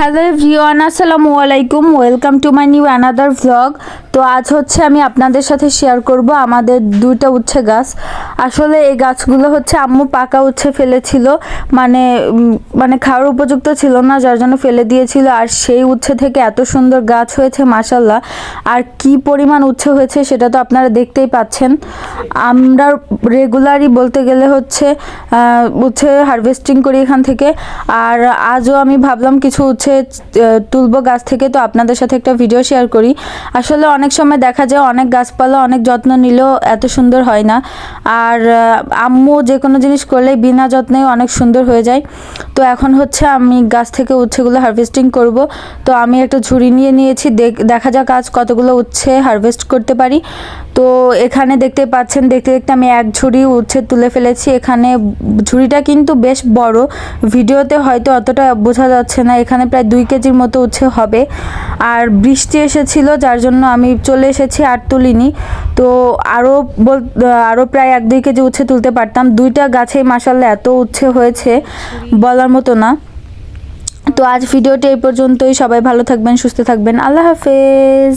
Hello everyone আসসালামু আলাইকুম। Welcome to my new another vlog তো আজ হচ্ছে আমি আপনাদের সাথে শেয়ার করব আমাদের দুইটা উচ্ছে গাছ। আসলে এই গাছগুলো হচ্ছে আম্মু পাকা উচ্ছে ফেলেছিল। মানে মানে খাওয়ার উপযুক্ত ছিল না, যার জন্য ফেলে দিয়েছিল। আর সেই উচ্ছে থেকে এত সুন্দর গাছ হয়েছে মাসাল্লাহ আর কি পরিমাণ উচ্ছে হয়েছে সেটা তো আপনারা দেখতেই পাচ্ছেন। আমরা রেগুলারই বলতে গেলে হচ্ছে উচ্ছে হারভেস্টিং করি এখান থেকে। আর আজও আমি ভাবলাম কিছু উচ্ছে আহ, তুলবো গাছ থেকে। তো আপনাদের সাথে একটা ভিডিও শেয়ার করি। আসলে অনেক সময় দেখা যায় অনেক গাছপালা অনেক যত্ন নিলেও এত সুন্দর হয় না। আর আম্মু যে কোনো জিনিস করলেই বিনা যত্নেই অনেক সুন্দর হয়ে যায়। তো এখন হচ্ছে আমি গাছ থেকে উচ্ছেগুলো হারভেস্টিং করব। তো আমি একটা ঝুড়ি নিয়ে নিয়েছি। দেখ- যাক আজ কতগুলো উচ্ছে হারভেস্ট করতে পারি। তো এখানে দেখতে পাচ্ছেন দেখতে দেখতে আমি এক ঝুড়ি উচ্ছে তুলে ফেলেছি। এখানে ঝুড়িটা কিন্তু বেশ বড়। ভিডিওতে হয়তো অতটা বোঝা যাচ্ছে না। এখানে প্রায় দুই কেজির মতো উচ্ছে হবে। আর বৃষ্টি এসেছিল, যার জন্য আমি চলে এসেছি আর তুলিনি তো আরও বল আরও প্রায় এক দুই কেজি উচ্ছে তুলতে পারতাম। দুইটা গাছেই মাসাল্লা এত উচ্ছে হয়েছে বলার মতো না। তো আজ ভিডিওটা এই পর্যন্তই। সবাই ভালো থাকবেন, সুস্থ থাকবেন। আল্লাহ হাফেজ।